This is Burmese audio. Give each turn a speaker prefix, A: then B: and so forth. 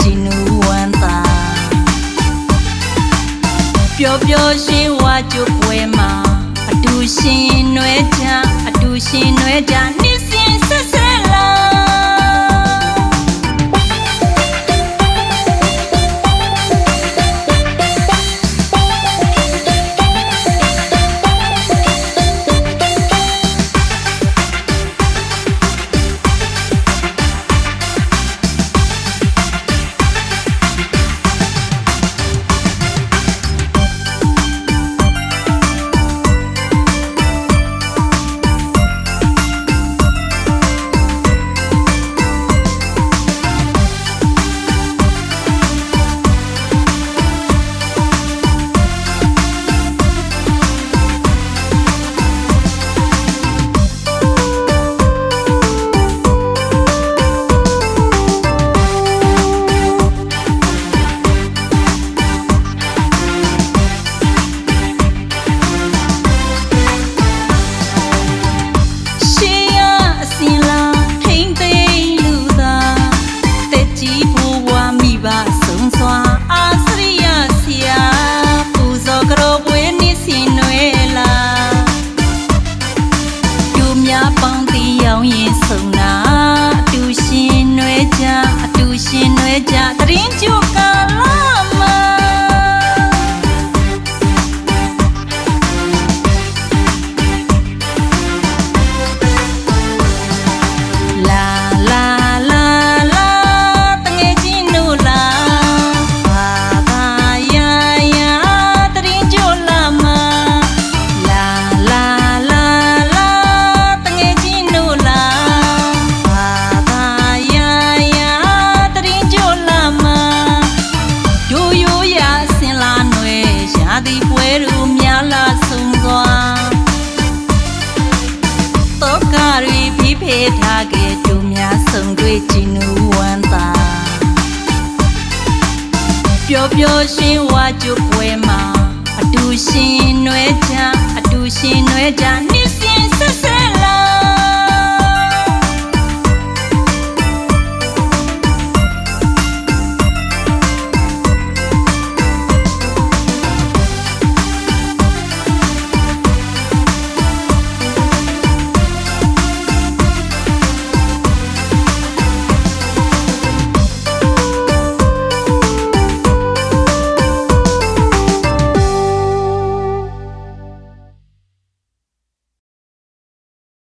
A: ကြည်နူဝမ်းသာပျော်ပျော်ရှင်ဝါကျုပ်ပွဲမှာအတူရှင်နွဲချအတူရှင်နွဲချနှစ်စဉ်ဆက်ဆက် so ကတွေပြီးဖေးထားခဲ့သူများဆုံးတွေ့ချင်လို့ဝမ်းသာပျော်ပျော်ရှင်ဝါကျွပွဲမှာအတူရှင်နွဲချအတူရှင်နွဲချ